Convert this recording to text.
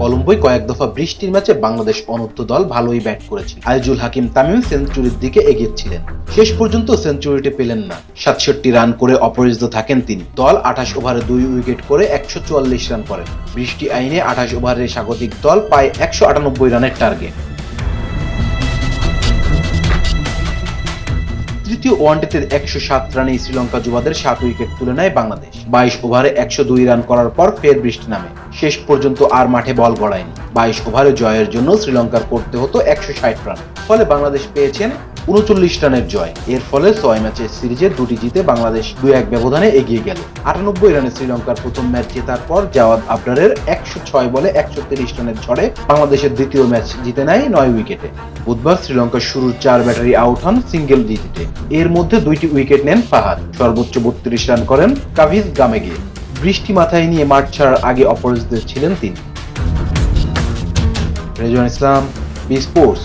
কলম্বোয় কয়েক দফা বৃষ্টির ম্যাচে বাংলাদেশ অনূর্ধ্ব দল ভালোই ব্যাট করেছে আইজুল হাকিম তামিম সেঞ্চুরির দিকে এগিয়েছিলেন। শেষ পর্যন্ত সেঞ্চুরিটি পেলেন না। সাতষট্টি রান করে অপরাজিত থাকেন তিনি। দল আঠাশ ওভারে দুই উইকেট করে একশো চুয়াল্লিশ রান করেন। বৃষ্টি আইনে আঠাশ ওভারে স্বাগতিক দল পায় একশো আটানব্বই রানের টার্গেট। তৃতীয় ওয়ানডেতে একশো সাত রানে শ্রীলঙ্কা যুবাদের সাত উইকেট তুলে নেয় বাংলাদেশ। বাইশ ওভারে একশো দুই রান করার পর ফের বৃষ্টি নামে। শেষ পর্যন্ত আর মাঠে বল গড়ায়নি। বাইশ ওভারে জয়ের জন্য শ্রীলঙ্কার করতে হতো একশো ষাট রান। ফলে বাংলাদেশ পেয়েছেন উনচল্লিশ রানের জয়। এর ফলে ছয় ম্যাচের সিরিজে দুটি জিতে বাংলাদেশ দুই এক ব্যবধানে এগিয়ে গেল। আটানব্বই রানে শ্রীলঙ্কার প্রথম ম্যাচ জেতার পর জাওয়াদ আবরারের একশো ছয় বলে একশো তিরিশ রানের ঝড়ে বাংলাদেশের দ্বিতীয় ম্যাচ জিতে নেয় নয় উইকেটে। বুধবার শ্রীলঙ্কার শুরুর চার ব্যাটারি আউট হন সিঙ্গেল ডিজিটে। এর মধ্যে দুইটি উইকেট নেন ফাহাদ। সর্বোচ্চ বত্রিশ রান করেন কাভিজ গামেগে। বৃষ্টি মাথায় নিয়ে মাঠ ছাড়ার আগে অপরাজিত ছিলেন তিনি। Rezwan Islam, B sports.